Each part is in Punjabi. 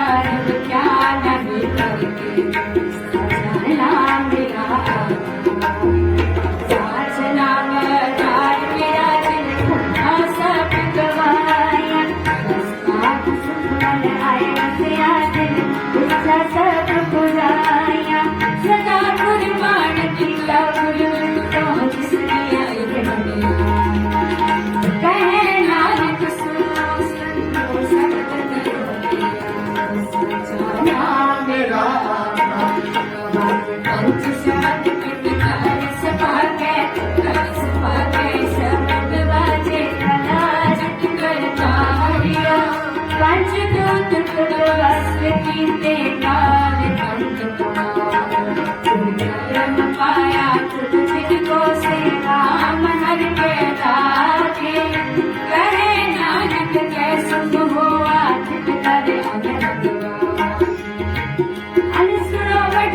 Thank you.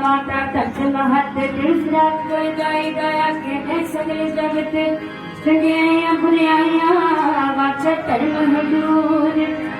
माता तक्ष महत दूसरा कोई गाई गया कहने सगले जगत सगे अपने आया वाचा तन महदूर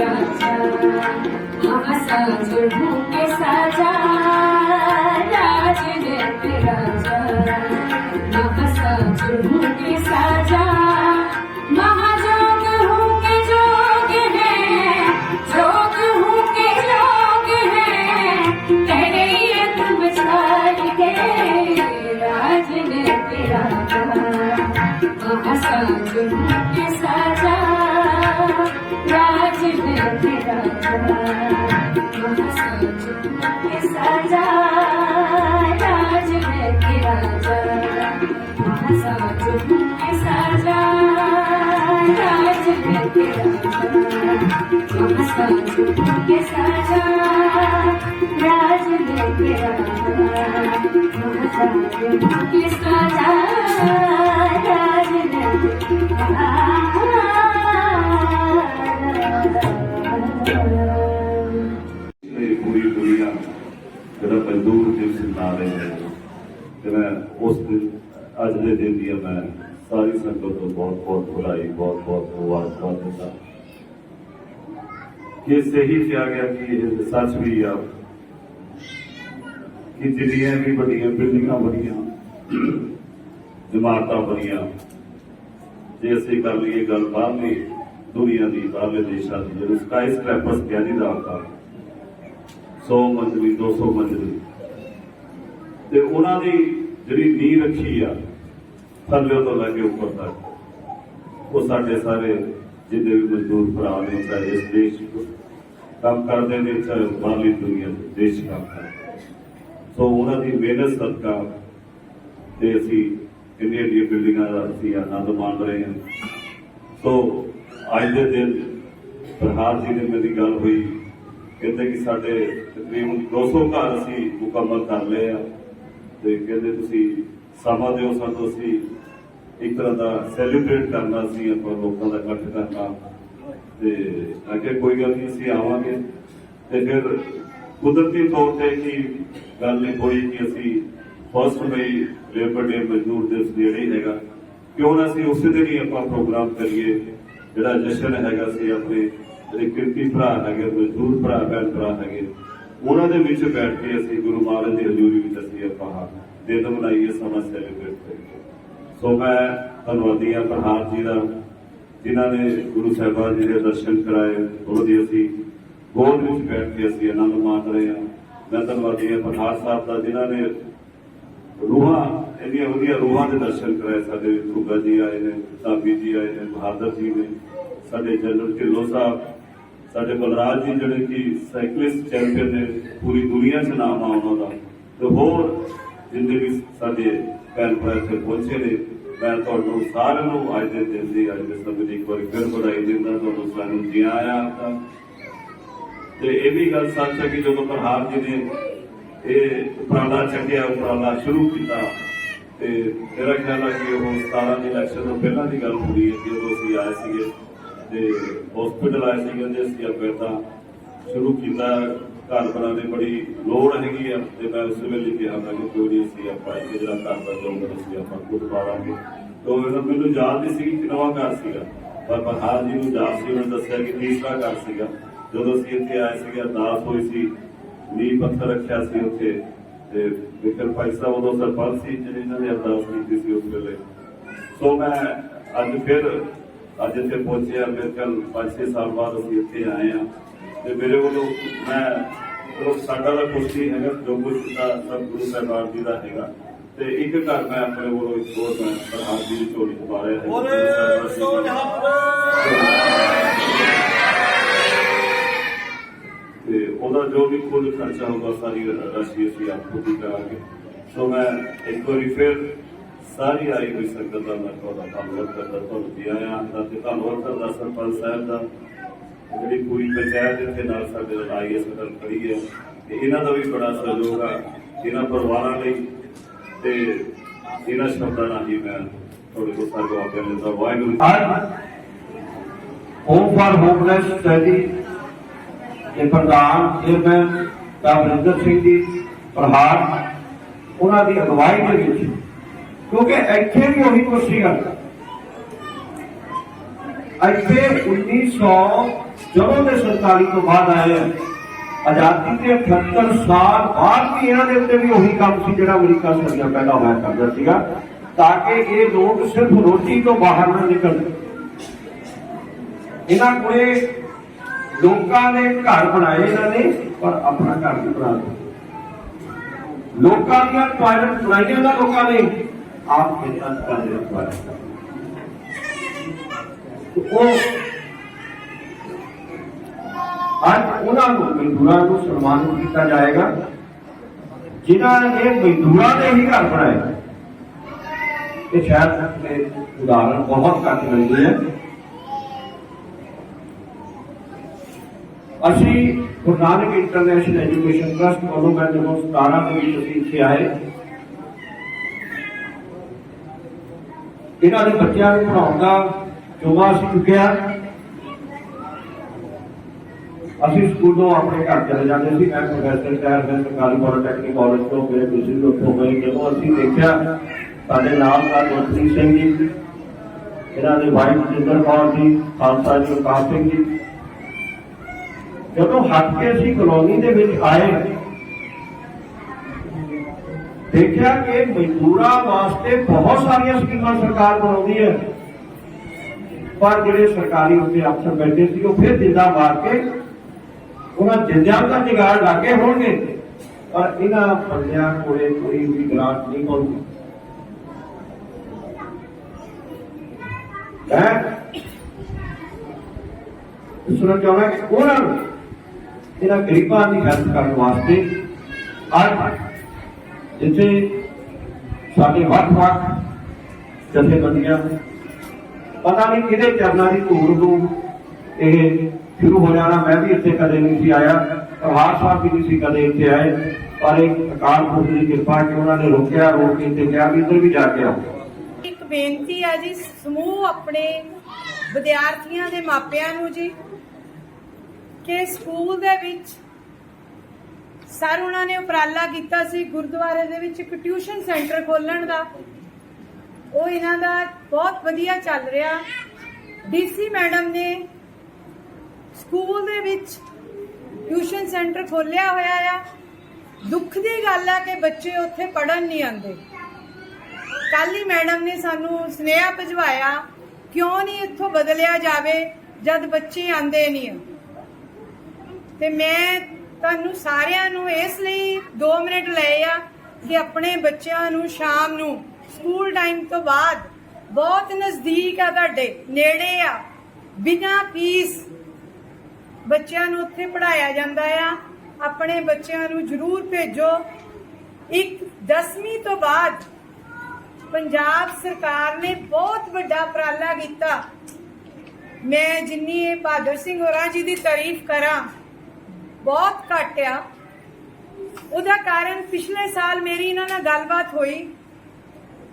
راجا ہم سانج بھوکے ساجا راج جیت راجا ہم سانج بھوکے ساجا راج نے تیرا ہم سانج के साजा राज में के राजा महासाजु के साजा राज में के राजा महासाजु के साजा राज में के राजा महासाजु के साजा ਕਿ ਸਹੀ ਕਿਹਾ ਗਿਆ ਕਿ ਇਹ ਸੱਚ ਵੀ ਆ, ਕਿ ਜਿੰਨੀਆਂ ਵੀ ਵੱਡੀਆਂ ਬਿਲਡਿੰਗਾਂ ਬਣੀਆਂ ਇਮਾਰਤਾਂ ਬਣੀਆਂ, ਜੇ ਅਸੀਂ ਕਰ ਲਈਏ ਗੱਲ ਬਾਹਰਲੀ ਦੁਨੀਆ ਦੀ, ਬਾਹਰਲੇ ਦੇਸ਼ਾਂ ਦੀ, ਜਦੋਂ ਸਕਾਈ ਸਕ੍ਰੈਪਰਸ ਕਿਹਾ ਜੀ ਦਾ ਆਕਾਰ 100 ਮੰਜ਼ਲੀ 200 ਮੰਜ਼ਲੀ, ਤੇ ਉਹਨਾਂ ਦੀ ਜਿਹੜੀ ਨੀਂਹ ਰੱਖੀ ਆ, ਥੱਲੇ ਤੋਂ ਲੈ ਕੇ ਉੱਪਰ ਤੱਕ, ਉਹ ਸਾਡੇ ਸਾਰੇ ਜਿੰਨੇ ਵੀ ਮਜ਼ਦੂਰ ਭਰਾ ਨੇ ਚਾਹੇ ਇਸ ਦੇਸ਼ ਕੰਮ ਕਰਦੇ ਨੇ ਚਾਹੇ ਬਾਹਰਲੀ ਦੁਨੀਆ ਦੇ ਦੇਸ਼ ਕੰਮ ਕਰਦੇ ਸੋ ਉਹਨਾਂ ਦੀ ਮਿਹਨਤ, ਸਦਕਾ ਤੇ ਅਸੀਂ ਇੰਨੀਆਂ ਦੀਆਂ ਬਿਲਡਿੰਗਾਂ ਦਾ ਅਸੀਂ ਆਨੰਦ ਮਾਣ ਰਹੇ ਹਾਂ। ਸੋ ਅੱਜ ਦੇ ਦਿਨ ਪ੍ਰਹਾਰ ਜੀ ਨੇ ਮੇਰੀ ਗੱਲ ਹੋਈ। ਕਹਿੰਦੇ ਕਿ ਸਾਡੇ ਤਕਰੀਬਨ 200 ਘਰ ਅਸੀਂ ਮੁਕੰਮਲ ਕਰ ਲਏ ਆ। ਤੇ ਕਹਿੰਦੇ ਤੁਸੀਂ ਸਮਾਂ ਦਿਓ ਸਾਨੂੰ, ਅਸੀਂ ਇੱਕ ਤਰ੍ਹਾਂ ਦਾ ਸੈਲੀਬ੍ਰੇਟ ਕਰਨਾ ਸੀ ਆਪਾਂ ਲੋਕਾਂ ਦਾ ਇਕੱਠ ਕਰਨਾ। ਤੇ ਅੱਗੇ ਕੋਈ ਗੱਲ ਨਹੀਂ, ਅਸੀਂ ਆਵਾਂਗੇ। ਤੇ ਫਿਰ ਕੁਦਰਤੀ ਤੌਰ ਤੇ ਕੀ ਗੱਲ ਨਹੀਂ ਹੋਈ ਕਿ ਅਸੀਂ ਫਸਟ ਮਈ ਲੇਬਰ ਡੇ ਮਜ਼ਦੂਰ ਦਿਵਸ ਨੇੜੇ ਹੈਗਾ। ਕਿਉਂ ਨਾ ਅਸੀਂ ਉਸੇ ਦਿਨ ਹੀ ਆਪਾਂ ਪ੍ਰੋਗਰਾਮ ਕਰੀਏ। ਜਿਹੜਾ ਜਸ਼ਨ ਹੈਗਾ ਸੀ ਆਪਣੇ, ਜਿਹੜੇ ਕਿਰਤੀ ਭਰਾ ਹੈਗੇ, ਮਜ਼ਦੂਰ ਭਰਾ, ਭੈਣ ਭਰਾ ਹੈਗੇ, ਉਹਨਾਂ ਦੇ ਵਿੱਚ ਬੈਠ ਕੇ ਅਸੀਂ ਗੁਰੂ ਮਹਾਰਾਜ ਦੀ ਹਜ਼ੂਰੀ ਵਿੱਚ ਅਸੀਂ ਆਪਾਂ ਦਿਨ ਮਨਾਈਏ, ਸਮਾਂ ਸੈਲੀਬ੍ਰੇਟ ਕਰੀਏ। ਸੋ ਮੈਂ ਧੰਨਵਾਦੀ ਹਾਂ ਪ੍ਰਹਾਰ ਜੀ ਦਾ, ਜਿਨ੍ਹਾਂ ਨੇ ਗੁਰੂ ਸਾਹਿਬਾਨ ਜੀ ਦੇ ਦਰਸ਼ਨ ਕਰਾਏ ਉਹਨਾਂ ਦੀ ਅਸੀਂ ਗੋਦ ਵਿੱਚ ਬੈਠ ਕੇ ਅਸੀਂ ਆਨੰਦ ਮਾਣ ਰਹੇ ਹਾਂ। ਮੈਂ ਧੰਨਵਾਦੀ ਹਾਂ ਪ੍ਰਹਾਰ ਸਾਹਿਬ ਦਾ, ਜਿਨ੍ਹਾਂ ਨੇ ਰੂਹਾਂ, ਇੰਨੀਆਂ ਵਧੀਆ ਰੂਹਾਂ ਦੇ ਦਰਸ਼ਨ ਕਰਾਏ, ਸਾਡੇ ਗੁਰੂਗਾ ਜੀ ਆਏ ਨੇ ਸਾਬੀ ਜੀ ਆਏ ਨੇ, ਬਹਾਦਰ ਜੀ ਨੇ, ਸਾਡੇ ਜਨਰਲ ਢਿੱਲੋਂ ਸਾਹਿਬ, ਸਾਡੇ ਬਲਰਾਜ ਜੀ ਜਿਹੜੇ ਕਿ ਸਾਈਕਲਿਸਟ ਚੈਂਪੀਅਨ ਨੇ, ਪੂਰੀ ਦੁਨੀਆ 'ਚ ਨਾਮ ਆ ਉਹਨਾਂ ਦਾ, ਤੇ ਹੋਰ ਜਿੰਨੇ ਵੀ ਸਾਡੇ ਭੈਣ ਭਰਾ ਇੱਥੇ ਪਹੁੰਚੇ ਨੇ ਮੈਂ ਤੁਹਾਨੂੰ ਸਾਰਿਆਂ ਨੂੰ ਅੱਜ ਦੇ ਦਿਨ ਦੀ, ਅੱਜ ਦੇ ਸਮੇਂ ਦੀ ਇੱਕ ਵਾਰੀ ਫਿਰ ਵਧਾਈ ਦਿੰਦਾ, ਤੁਹਾਨੂੰ ਸਾਰਿਆਂ ਜੀ ਆਇਆਂ ਆਪਦਾ। ਤੇ ਇਹ ਵੀ ਗੱਲ ਸੱਚ ਹੈ ਕਿ ਜਦੋਂ ਪ੍ਰਹਾਰ ਜੀ ਨੇ ਇਹ ਉਪਰਾਲਾ ਚੱਕਿਆ ਉਪਰਾਲਾ ਸ਼ੁਰੂ ਕੀਤਾ, ਤੇ ਮੇਰਾ ਖਿਆਲ ਹੈ ਕਿ ਉਹ 17 ਦੇ ਇਲੈਕਸ਼ਨ ਤੋਂ ਪਹਿਲਾਂ ਦੀ ਗੱਲ ਹੋਈ ਹੈ ਜਦੋਂ ਅਸੀਂ ਆਏ ਸੀਗੇ ਤੇ ਹਸਪੀਟਲ ਆਏ ਸੀਗੇ ਤੇ ਅਸੀਂ ਆਪੇ ਤਾਂ ਸ਼ੁਰੂ ਕੀਤਾ। ਘਰ ਬਣਾ ਬਣਾਉਣੇ ਬੜੀ ਲੋੜ ਹੈਗੀ ਆ ਤੇ ਮੈਂ ਉਸ ਵੇਲੇ ਕਿਹਾ ਮੈਂ ਕਿ ਕੋਈ ਨਹੀਂ ਅਸੀਂ ਆਪਾਂ ਇਹ ਜਿਹੜਾ ਘਰ ਦਾ ਜੋਗ ਅਸੀਂ ਆਪਾਂ ਖੁਦ ਪਾਵਾਂਗੇ ਤੋਂ ਮੈਨੂੰ ਮੈਨੂੰ ਯਾਦ ਨਹੀਂ ਸੀ ਕਿ ਨਵਾਂ ਘਰ ਸੀਗਾ। ਪਰ ਪ੍ਰਹਾਰ ਜੀ ਨੂੰ ਯਾਦ ਸੀ, ਉਹਨਾਂ ਦੱਸਿਆ ਕਿ ਤੀਸਰਾ ਘਰ ਸੀਗਾ। ਜਦੋਂ ਅਸੀਂ ਇੱਥੇ ਆਏ ਸੀਗੇ, ਅਰਦਾਸ ਹੋਈ ਸੀ, ਨੀਂਹ ਪੱਥਰ ਰੱਖਿਆ ਸੀ ਉੱਥੇ। ਤੇ ਵਿਕਰ ਭਾਈ ਸਾਹਿਬ ਉਦੋਂ ਸਰਪੰਚ ਸੀ ਜਿਹੜੇ ਨੇ ਅਰਦਾਸ ਕੀਤੀ ਸੀ ਉਸ ਵੇਲੇ। ਸੋ ਮੈਂ ਅੱਜ ਫਿਰ, ਅੱਜ ਇੱਥੇ ਪਹੁੰਚਿਆ ਮੇਰੇ ਕੱਲ 5-6 ਸਾਲ ਬਾਅਦ ਅਸੀਂ ਇੱਥੇ ਆਏ ਆ ਤੇ ਮੇਰੇ ਵੱਲੋਂ ਮੈਂ ਚਲੋ ਸਾਡਾ ਦਾ ਕੁਛ ਨਹੀਂ ਹੈਗਾ, ਜੋ ਕੁਛ ਸਭ ਗੁਰੂ ਸਾਹਿਬਾਨ ਜੀ ਦਾ ਹੈਗਾ। ਤੇ ਇੱਕ ਘਰ ਮੈਂ ਆਪਣੇ ਵੱਲੋਂ ਇੱਕ ਹੋਰ ਮੈਂ ਪ੍ਰਹਾਰ ਦੀ ਝੋਲੀ ਪਾ ਰਿਹਾ ਹੈ ਬੋਲੇ ਸੋ ਤੇ ਉਹਦਾ ਜੋ ਵੀ ਕੁੱਲ ਖਰਚਾ ਹੋਗਾ ਸਾਰੀ ਰਾਸ਼ੀ ਅਸੀਂ ਆਪਕੋ ਦੀ ਕਰਾਂਗੇ। ਸੋ ਮੈਂ ਇੱਕ ਵਾਰੀ ਫਿਰ ਸਾਰੀ ਆਈ ਹੋਈ ਸੰਗਤ ਦਾ ਮੈਂ ਤੁਹਾਡਾ ਧੰਨਵਾਦ ਕਰਦਾ ਤੁਹਾਨੂੰ ਜੀ ਆਇਆਂ ਦਾ ਤੇ ਧੰਨਵਾਦ ਕਰਦਾ ਸਰਪੰਚ ਸਾਹਿਬ ਦਾ। ਜਿਹੜੀ ਪੂਰੀ ਪੰਚਾਇਤ ਇੱਥੇ ਨਾਲ ਸਾਡੇ ਨਾਲ ਆਈ ਹੈ ਸਦਨ ਖੜੀ ਹੈ। ਤੇ ਇਹਨਾਂ ਦਾ ਵੀ ਬੜਾ ਸਹਿਯੋਗ ਆ। ਇਹਨਾਂ ਪਰਿਵਾਰਾਂ ਲਈ ਤੇ ਇਹਨਾਂ ਸ਼ਬਦਾਂ ਨਾਲ ਹੀ ਮੈਂ ਤੁਹਾਡੇ ਕੋਲ ਸਾਰੇ ਆਗਿਆ ਲੈਂਦਾ Waheguru home for homeless study ਦੇ ਪ੍ਰਧਾਨ ਚੇਅਰਮੈਨ ਕਾਬਰਿੰਦਰ ਸਿੰਘ ਜੀ ਪ੍ਰਹਾਰ ਉਹਨਾਂ ਦੀ ਅਗਵਾਈ ਦੇ ਵਿੱਚ, ਕਿਉਂਕਿ ਇੱਥੇ ਵੀ ਉਹੀ ਕੁਛ ਸੀਗਾ ਇੱਥੇ 1900 ਜਦੋਂ ਦੇ 47 ਤੋਂ ਬਾਅਦ ਆਏ ਆਜ਼ਾਦੀ ਦੇ 78 ਸਾਲ ਬਾਅਦ ਵੀ ਇਹਨਾਂ ਦੇ ਉੱਤੇ ਵੀ ਉਹੀ ਕੰਮ ਸੀ ਜਿਹੜਾ ਅਮਰੀਕਾ ਸਦੀਆਂ ਪਹਿਲਾਂ ਹੋਇਆ ਕਰਦਾ ਸੀਗਾ, ਤਾਂ ਕਿ ਇਹ ਲੋਕ ਸਿਰਫ ਰੋਟੀ ਤੋਂ ਬਾਹਰ ਨਾ ਨਿਕਲਣ। ਇਹਨਾਂ ਕੋਲੇ ਲੋਕਾਂ ਨੇ ਘਰ ਬਣਾਏ ਇਹਨਾਂ ਨੇ, ਪਰ ਆਪਣਾ ਘਰ ਨਹੀਂ ਲਿਆ। ਲੋਕਾਂ ਦੀਆਂ ਟਾਇਲਟ ਬਣਾਈਆਂ ਦਾ ਲੋਕਾਂ ਨੇ, ਆਪ ਖੇਤਾਂ 'ਚ ਕਰਦੇ ਉਹ ਅੱਜ ਉਹਨਾਂ ਨੂੰ, ਮਜ਼ਦੂਰਾਂ ਨੂੰ ਸਨਮਾਨਿਤ ਕੀਤਾ ਜਾਏਗਾ। ਜਿਨ੍ਹਾਂ ਨੇ ਮਜ਼ਦੂਰਾਂ ਦੇ ਹੀ ਘਰ ਬਣਾਏ। ਇਹ ਸ਼ਾਇਦ ਇਹ ਉਦਾਹਰਣ ਬਹੁਤ ਘੱਟ ਮਿਲਦੇ ਹੈ ਅਸੀਂ Guru Nanak international education trust ਵੱਲੋਂ ਮੈਂ ਜਦੋਂ 17 ਦੇ ਵਿੱਚ ਅਸੀਂ ਇੱਥੇ ਆਏ, ਇਹਨਾਂ ਦੇ ਬੱਚਿਆਂ ਨੂੰ ਪੜਾਉਣ ਦਾ ਜੋਗਾ ਅਸੀਂ ਚੁੱਕਿਆ। ਅਸੀਂ ਸਕੂਲੋਂ ਆਪਣੇ ਘਰ ਚਲੇ ਜਾਂਦੇ ਸੀ, ਮੈਂ ਪ੍ਰੋਫੈਸਰ ਟਾਇਰ ਦੇ ਸਰਕਾਰੀ ਪੋਲੀਟੈਕਨਿਕ ਕਾਲਜ ਤੋਂ, ਮੇਰੇ ਦੂਸਰੀ ਵੀ ਉੱਥੋਂ ਗਏ ਜਦੋਂ ਅਸੀਂ ਦੇਖਿਆ, ਸਾਡੇ ਨਾਲ ਦਾ ਗੁਰਪ੍ਰੀਤ ਸਿੰਘ ਜੀ, ਇਹਨਾਂ ਦੇ ਵਾਈਫ ਜਿੰਦਰ ਕੌਰ ਜੀ, ਖਾਲਸਾ ਜੀ ਉਪਾਸ ਸਿੰਘ ਜੀ। ਜਦੋਂ ਹੱਟ ਕੇ ਅਸੀਂ ਕਲੋਨੀ ਦੇ ਵਿੱਚ ਆਏ, ਦੇਖਿਆ ਕਿ ਮਜ਼ਦੂਰਾਂ ਵਾਸਤੇ ਬਹੁਤ ਸਾਰੀਆਂ ਸਕੀਮਾਂ ਸਰਕਾਰ ਬਣਾਉਂਦੀ ਹੈ। ਪਰ ਜਿਹੜੇ ਸਰਕਾਰੀ ਉੱਤੇ ਅਫਸਰ ਬੈਠੇ ਸੀ, ਉਹ ਫਿਰ ਜਿੰਦਾ ਮਾਰ ਕੇ ਉਹਨਾਂ ਜਿੰਦਿਆਂ ਦਾ ਨਿਗਾਰ ਲਾਗੇ ਹੋਣਗੇ ਪਰ ਇਹਨਾਂ ਬੰਦਿਆਂ ਕੋਲੇ ਕੋਈ ਵੀ ਗ੍ਰਾਂਟ ਨਹੀਂ ਪਹੁੰਚੀ ਹੈ? ਸੁਣਨ ਚਾਹੁੰਦਾ ਕਿ ਉਹਨਾਂ ਨੂੰ ਇਹਨਾਂ ਗਰੀਬਾਂ ਦੀ ਹੈਲਪ ਕਰਨ ਵਾਸਤੇ ਅੱਜ ਜਿੱਥੇ ਸਾਡੇ ਵੱਖ-ਵੱਖ ਜਥੇਬੰਦੀਆਂ ਪਤਾ ਨਹੀਂ ਕਿਹਦੇ ਚਰਨਾਂ ਦੀ ਧੂੜ ਨੂੰ ਇਹ ਸ਼ੁਰੂ ਹੋ ਜਾਣਾ ਮੈਂ ਵੀ ਇੱਥੇ ਕਦੇ ਨਹੀਂ ਸੀ ਆਇਆ। ਪ੍ਰਹਾਰ ਸਾਹਿਬ ਵੀ ਨਹੀਂ ਸੀ ਕਦੇ ਇੱਥੇ ਆਏ। ਪਰ ਇੱਕ ਅਕਾਲ ਪੁਰਖ ਦੀ ਕਿਰਪਾ ਕਿ ਉਹਨਾਂ ਨੇ ਰੋਕਿਆ, ਰੋਕ ਕੇ ਤੇ ਕਿਹਾ ਵੀ ਇੱਧਰ ਵੀ ਜਾ ਕੇ ਆਓ। ਇੱਕ ਬੇਨਤੀ ਆ ਜੀ, ਸਮੂਹ ਆਪਣੇ ਵਿਦਿਆਰਥੀਆਂ ਦੇ ਮਾਪਿਆਂ ਨੂੰ ਜੀ, ਕਿ ਸਕੂਲ ਦੇ ਵਿੱਚ ਸਰ ਉਹਨਾਂ ਨੇ ਉਪਰਾਲਾ ਕੀਤਾ ਸੀ, ਗੁਰਦੁਆਰੇ ਦੇ ਵਿੱਚ ਇੱਕ ਟਿਊਸ਼ਨ ਸੈਂਟਰ ਖੋਲਣ ਦਾ। ਉਹ ਇਹਨਾਂ ਦਾ ਬਹੁਤ ਵਧੀਆ ਚੱਲ ਰਿਹਾ। ਡੀਸੀ ਮੈਡਮ ਨੇ ਸਕੂਲ ਦੇ ਵਿੱਚ ਟਿਊਸ਼ਨ ਸੈਂਟਰ ਖੋਲਿਆ ਹੋਇਆ ਆ। ਦੁੱਖ ਦੀ ਗੱਲ ਆ ਕਿ ਬੱਚੇ ਉੱਥੇ ਪੜਨ ਨਹੀਂ ਆਉਂਦੇ। ਕੱਲ ਹੀ ਮੈਡਮ ਨੇ ਸਾਨੂੰ ਸੁਨੇਹਾ ਭਿਜਵਾਇਆ, ਕਿਉਂ ਨਹੀਂ ਇੱਥੋਂ ਬਦਲਿਆ ਜਾਵੇ ਜਦ ਬੱਚੇ ਆਂਦੇ ਨਹੀਂ ਆ। ਤੇ ਮੈਂ ਤੁਹਾਨੂੰ ਸਾਰਿਆਂ ਨੂੰ ਇਸ ਲਈ 2 ਮਿੰਟ ਲਏ ਆ ਕਿ ਆਪਣੇ ਬੱਚਿਆਂ ਨੂੰ ਸ਼ਾਮ ਨੂੰ ਸਕੂਲ ਟਾਈਮ ਤੋਂ ਬਾਅਦ ਬਹੁਤ ਨਜ਼ਦੀਕ ਆ ਤੁਹਾਡੇ, ਨੇੜੇ ਆ। ਬਿਨਾਂ ਫੀਸ ਬੱਚਿਆਂ ਨੂੰ ਉੱਥੇ ਪੜਾਇਆ ਜਾਂਦਾ ਆ। ਆਪਣੇ ਬੱਚਿਆਂ ਨੂੰ ਜ਼ਰੂਰ ਭੇਜੋ। ਇੱਕ 10ਵੀਂ ਤੋਂ ਬਾਅਦ ਪੰਜਾਬ ਸਰਕਾਰ ਨੇ ਬਹੁਤ ਵੱਡਾ ਉਪਰਾਲਾ ਕੀਤਾ। ਮੈਂ ਜਿੰਨੀ ਇਹ ਬਹਾਦਰ ਸਿੰਘ ਹੋਰਾਂ ਜੀ ਦੀ ਤਾਰੀਫ ਕਰਾਂ, ਬਹੁਤ ਘੱਟ ਆ। ਉਹਦਾ ਕਾਰਨ ਪਿਛਲੇ ਸਾਲ ਮੇਰੀ ਇਹਨਾਂ ਨਾਲ ਗੱਲਬਾਤ ਹੋਈ।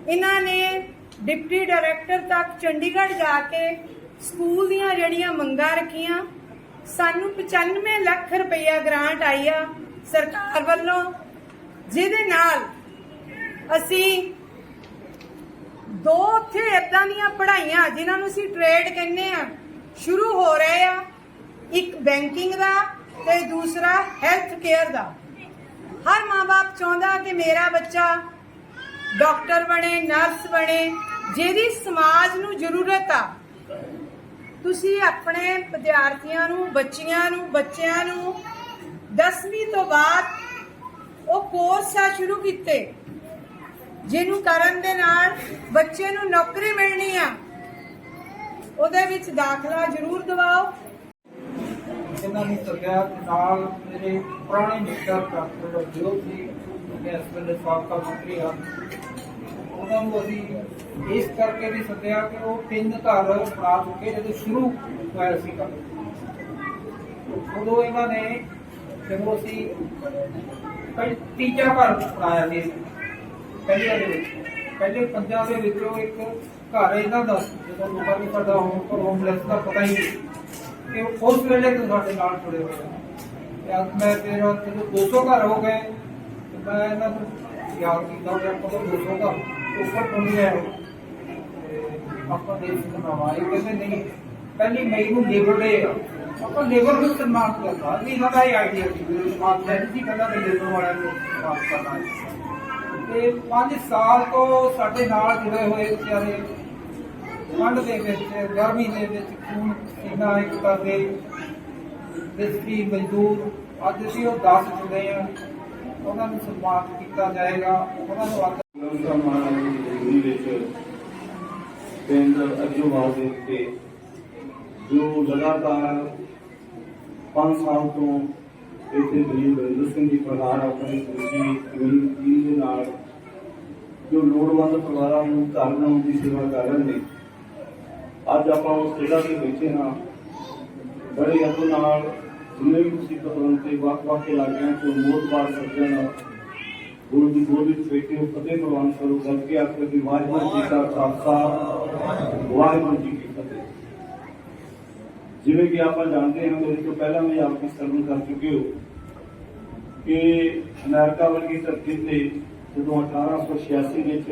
ਇਹਨਾਂ ਨੇ ਡਿਪਟੀ ਡਾਇਰੈਕਟਰ ਤੱਕ ਚੰਡੀਗੜ੍ਹ ਜਾ ਕੇ ਸਕੂਲ ਦੀਆਂ ਜਿਹੜੀਆਂ ਮੰਗਾਂ ਰੱਖੀਆਂ ਸਾਨੂੰ 95 ਲੱਖ ਰੁਪਈਆ ਗ੍ਰਾਂਟ ਆਈ ਆ ਸਰਕਾਰ ਵੱਲੋਂ, ਜਿਹਦੇ ਨਾਲ ਅਸੀਂ ਦੋ ਉੱਥੇ ਇਦਾਂ ਦੀਆਂ ਪੜ੍ਹਾਈਆਂ ਜਿਨ੍ਹਾਂ ਨੂੰ ਅਸੀਂ ਟ੍ਰੇਡ ਕਹਿੰਦੇ ਆ, ਸ਼ੁਰੂ ਹੋ ਰਹੇ ਆ। ਇੱਕ ਬੈਂਕਿੰਗ ਦਾ ਤੇ ਦੂਸਰਾ ਹੈਲਥ ਕੇਅਰ ਦਾ। ਹਰ ਮਾਪੇ ਚਾਹੁੰਦਾ ਕਿ ਮੇਰਾ ਬੱਚਾ ਡਾਕਟਰ ਬਣੇ ਨਰਸ ਬਣੇ, ਜਿਹਦੀ ਸਮਾਜ ਨੂੰ ਜ਼ਰੂਰਤ ਆ। ਤੁਸੀਂ ਆਪਣੇ ਵਿਦਿਆਰਥੀਆਂ ਨੂੰ, ਬੱਚੀਆਂ ਨੂੰ, ਬੱਚਿਆਂ ਨੂੰ 10ਵੀਂ ਤੋਂ ਬਾਅਦ ਉਹ ਕੋਰਸ ਆ ਸ਼ੁਰੂ ਕੀਤੇ, ਜਿਹਨੂੰ ਕਰਨ ਦੇ ਨਾਲ ਬੱਚੇ ਨੂੰ ਨੌਕਰੀ ਮਿਲਣੀ ਆ, ਉਹਦੇ ਵਿੱਚ ਦਾਖਲਾ ਜ਼ਰੂਰ ਦਿਵਾਓ। ਇਹਨਾਂ ਨੂੰ ਸੱਦਿਆ ਨਾਲ ਮੇਰੇ ਪੁਰਾਣੇ ਮਿੱਤਰ ਡਾਕਟਰ ਜੋਤ ਜੀ, ਜਿਹੜੇ ਇਸ ਸਾਬਕਾ ਮੰਤਰੀ ਹਨ ਉਹਨਾਂ ਨੂੰ ਅਸੀਂ ਇਸ ਕਰਕੇ ਵੀ ਸੱਦਿਆ ਕਿ ਉਹ ਤਿੰਨ ਘਰ ਬਣਾ ਚੁੱਕੇ ਜਦੋਂ ਸ਼ੁਰੂ ਹੋਇਆ ਸੀ ਕੰਮ। ਉਦੋਂ ਇਹਨਾਂ ਨੇ ਜਦੋਂ ਅਸੀਂ ਪਹਿ- ਤੀਜਾ ਘਰ ਬਣਾਇਆ ਸੀ ਪਹਿਲੇ ਦੇ ਵਿੱਚ। ਪਹਿਲੇ ਪੰਜਾਂ ਦੇ ਵਿੱਚੋਂ ਇੱਕ ਘਰ ਇਹਨਾਂ ਦਾ ਜਦੋਂ ਲੋਕਾਂ ਨੂੰ ਸਾਡਾ ਹੋਮ ਹੋਮਲੈਸ ਦਾ ਪਤਾ ਹੀ ਨਹੀਂ ਕਿ ਉਹ ਉਸ ਵੇਲੇ ਤੋਂ ਸਾਡੇ ਨਾਲ ਜੁੜੇ ਹੋਏ ਤੇ ਅੱਜ ਮੈਂ ਫਿਰ ਜਦੋਂ 200 ਘਰ ਹੋ ਗਏ ਮੈਂ ਇਹਨਾਂ ਨੂੰ ਯਾਦ ਕੀਤਾ ਕਿ ਆਪਾਂ 200 ਘਰ ਉੱਪਰ ਪਹੁੰਚ ਗਏ ਆਪਾਂ ਦੇਸ਼ ਬਣਾਵਾ ਕਹਿੰਦੇ ਨਹੀਂ, ਪਹਿਲੀ ਮਈ ਨੂੰ ਲੇਬਰ ਡੇ ਆ। ਆਪਾਂ ਲੇਬਰ ਨੂੰ ਸਨਮਾਨ ਕਰਨਾ। ਨਹੀਂ ਇਹਨਾਂ ਦਾ ਇਹ ਆਈਡੀਆ ਸੀ ਵੀ ਸਨਮਾਨ ਲੈਣ ਸੀ ਕਹਿੰਦਾ ਵੀ ਲੇਬਰ ਵਾਲਿਆਂ ਨੂੰ ਸਨਮਾਨ ਕਰਨਾ ਤੇ 5 ਸਾਲ ਤੋਂ ਸਾਡੇ ਨਾਲ ਜੁੜੇ ਹੋਏ ਵਿਚਾਰੇ, ਠੰਡ ਦੇ ਵਿੱਚ, ਗਰਮੀ ਦੇ ਵਿੱਚ ਖੂਨ ਸੀਨਾ ਇੱਕ ਕਰਦੇ। ਮਿਸਤਰੀ ਮਜ਼ਦੂਰ, ਅੱਜ ਅਸੀਂ ਉਹ 10 ਜੁੜੇ ਆ, ਉਹਨਾਂ ਨੂੰ ਸਨਮਾਨ ਕੀਤਾ ਜਾਏਗਾ, ਉਹਨਾਂ ਨੂੰ ਅੱਜ ਮੁਸਲਮਾਨਾਂ ਦੀ ਜ਼ਿੰਦਗੀ ਵਿੱਚ ਪਿੰਡ ਅਜੂਵਾਲ ਦੇ ਉੱਤੇ ਜੋ ਲਗਾਤਾਰ 5 ਸਾਲ ਤੋਂ ਇੱਥੇ ਗਰੀਬ ਰਜਿੰਦਰ ਸਿੰਘ ਜੀ ਪ੍ਰਧਾਨ ਆਪਣੀ ਦੂਜੀ ਕਮਿਊਨਿਟੀ ਦੇ ਨਾਲ ਜੋ ਲੋੜਵੰਦ ਪਰਿਵਾਰਾਂ ਨੂੰ ਘਰ ਬਣਾਉਣ ਦੀ ਸੇਵਾ ਕਰ ਰਹੇ ਨੇ ਅੱਜ ਆਪਾਂ ਉਸ ਜਗ੍ਹਾ ਤੇ ਬੈਠੇ ਹਾਂ ਬੜੇ ਅਦਬ ਨਾਲ ਜਿੰਨੇ ਵੀ ਮੁਸੀਬਤ ਬੰਦੇ ਵੱਖ-ਵੱਖ ਇਲਾਕਿਆਂ ਤੋਂ ਮੋਤਬਾਰ ਸੱਜਣ ਗੁਰੂ ਦੀ ਗੋਦ ਵਿੱਚ ਬੈਠੇ ਹੋ ਫਤਿਹ ਪ੍ਰਵਾਨ ਕਰੋ ਕਰਕੇ ਆਖਰ ਦੀ ਵਾਹਿਗੁਰੂ ਜੀ ਕਾ ਖਾਲਸਾ ਵਾਹਿਗੁਰੂ ਜੀ ਕੀ ਫਤਿਹ। ਜਿਵੇਂ ਕਿ ਆਪਾਂ ਜਾਣਦੇ ਹਾਂ, ਮੇਰੇ ਤੋਂ ਪਹਿਲਾਂ ਵੀ ਆਪ ਵੀ ਸਰਵਨ ਕਰ ਚੁੱਕੇ ਹੋ ਕਿ ਅਮਰੀਕਾ ਵਰਗੀ ਧਰਤੀ ਤੇ ਜਦੋਂ 1886 ਵਿੱਚ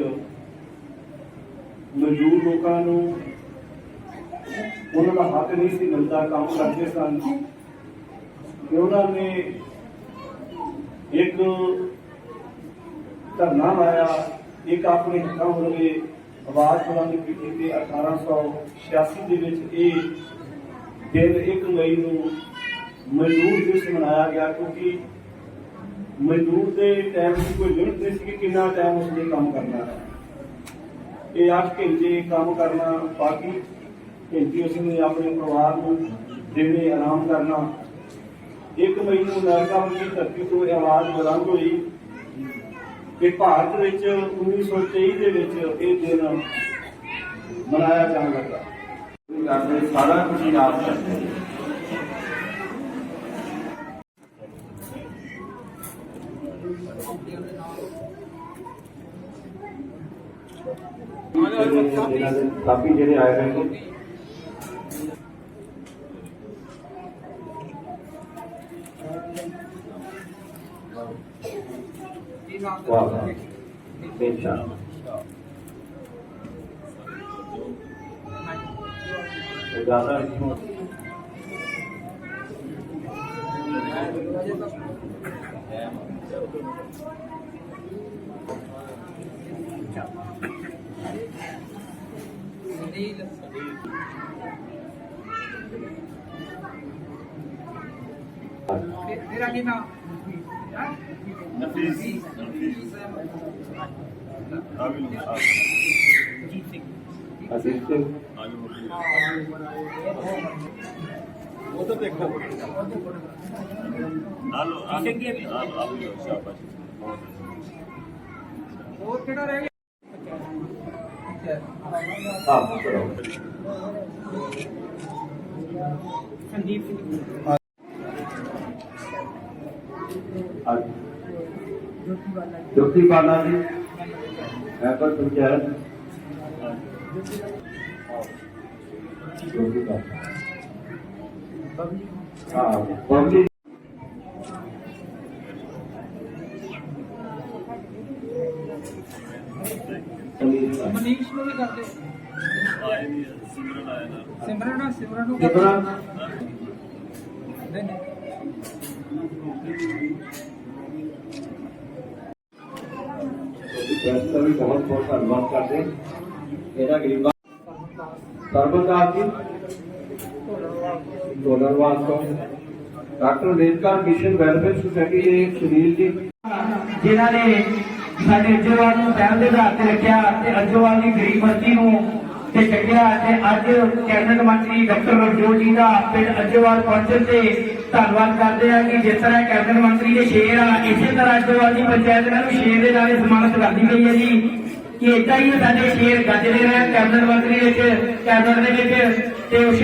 ਮਜ਼ਦੂਰ ਲੋਕਾਂ ਨੂੰ ਉਹਨਾਂ ਦਾ ਹੱਕ ਨਹੀਂ ਸੀ ਮਿਲਦਾ, ਕੰਮ ਕਰਦੇ ਸਨ, ਤੇ ਉਹਨਾਂ ਨੇ ਇੱਕ ਧਰਨਾ ਲਾਇਆ। ਇੱਕ ਆਪਣੇ ਹੱਕਾਂ ਵੱਲੋਂ ਆਵਾਜ਼ ਬੁਲੰਦ ਕੀਤੀ। ਤੇ 1886 ਦੇ ਵਿੱਚ ਇਹ ਦਿਨ 1 ਮਈ ਨੂੰ ਮਜ਼ਦੂਰ ਦਿਵਸ ਮਨਾਇਆ ਗਿਆ, ਕਿਉਂਕਿ ਮਜ਼ਦੂਰ ਦੇ ਟਾਈਮ ਦੀ ਕੋਈ ਲਿਮਟ ਨਹੀਂ ਸੀ ਕਿ ਕਿੰਨਾ ਟਾਈਮ ਉਸਨੇ ਕੰਮ ਕਰਨਾ ਹੈ। ਇਹ 8 ਘੰਟੇ ਕੰਮ ਕਰਨਾ, ਬਾਕੀ ਘੰਟੇ ਉਸਨੇ ਆਪਣੇ ਪਰਿਵਾਰ ਨੂੰ ਦੇਣੇ ਆਰਾਮ ਕਰਨਾ। ਇੱਕ ਮਈ ਨੂੰ ਅਮਰੀਕਾ ਦੀ ਧਰਤੀ ਤੋਂ ਇਹ ਆਵਾਜ਼ ਬੁਲੰਦ ਹੋਈ। ਕਿ ਭਾਰਤ ਵਿੱਚ 1923 ਦੇ ਵਿੱਚ ਇਹ ਦਿਨ ਮਨਾਇਆ ਜਾਣ ਲੱਗਾ। ਕਰਦੇ ਸਾਰਾ ਕੁਝ ਆਪ ਕਰਦੇ ਕਾਫੀ ਜਿਹੜੇ ਆਏ ਹੋਏ ਨੇ ਕੀ ਨਾਮ ਵਾਹ ਵਾਹ ਬੇਸ਼ਾ ਜ਼ਿਆਦਾ ਨਹੀਂ ਸੁਨੀਲ ਤੇਰਾ ਕੀ ਨਾਮ ਨਫੀਸ ਜੀਤ ਸਿੰਘ ਅਸੀਂ ਤੇ ਹੋਰ ਕਿਹੜਾ ਰਹਿ ਗਿਆ ਆਪ ਕਰੋ ਸੰਦੀਪ ਸਿੰਘ ਅੱਜ ਜੋਤੀ ਬਾਲਾ ਜੀ ਮੈਂਬਰ ਪੰਚਾਇਤ ਹਾਂ ਬਾਲਾ। ਮਨੀਸ਼ ਨੂੰ ਵੀ ਕਰਦੇ ਸਿਮਰਨ ਸਿਮਰਨ ਨੂੰ ਕਿਤਨਾ ਨਹੀਂ, ਨਹੀਂ। ਦਾ ਵੀ ਬਹੁਤ ਬਹੁਤ ਧੰਨਵਾਦ ਕਰਦੇ ਇਹਦਾ ਗਰੀਬਾਂ ਸਰਬਦਾਰ ਜੀ। ਡੋਲਰਵਾਲ ਤੋਂ। ਡਾਕਟਰ ਰੇਨਕਾਰ ਮਿਸ਼ਨ ਵੈਲਫੇਅਰ ਸੁਸਾਇਟੀ ਦੇ ਸੁਨੀਲ ਜੀ। ਜਿਨ੍ਹਾਂ ਨੇ ਸਾਡੇ ਅੱਜੋਵਾਲ ਨੂੰ ਪਹਿਲ ਦੇ ਆਧਾਰ ਤੇ ਰੱਖਿਆ ਤੇ ਅੱਜੋਵਾਲ ਦੀ ਗਰੀਬ ਬੱਚੀ ਨੂੰ ਤੇ ਚੱਕਿਆ ਤੇ ਅੱਜ ਕੈਬਨਿਟ ਮੰਤਰੀ ਡਾਕਟਰ ਰਵਜੋਤ ਜੀ ਦਾ ਪਿੰਡ ਅੱਜੋਵਾਲ ਪਹੁੰਚਣ ਤੇ ਧੰਨਵਾਦ ਕਰਦੇ ਆ ਕਿ ਜਿਸ ਤਰ੍ਹਾਂ ਕੈਬਨਿਟ ਮੰਤਰੀ ਦੇ ਸ਼ੇਰ ਆ, ਇਸੇ ਤਰ੍ਹਾਂ ਅੱਜੋਵਾਲ ਦੀ ਪੰਚਾਇਤ ਇਹਨਾਂ ਨੂੰ ਸ਼ੇਰ ਦੇ ਨਾਲ ਹੀ ਸਨਮਾਨਿਤ ਕਰਦੀ ਗਈ ਹੈ ਜੀ। ਕਿ ਇਦਾਂ ਹੀ ਸਾਡੇ ਸ਼ੇਰ ਗੱਜਦੇ ਰਹਿਣ ਕੈਬਨਿਟ ਮੰਤਰੀ ਵਿੱਚ, ਕੈਬਨਿਟ ਦੇ ਵਿੱਚ ਤੇ ਉਸ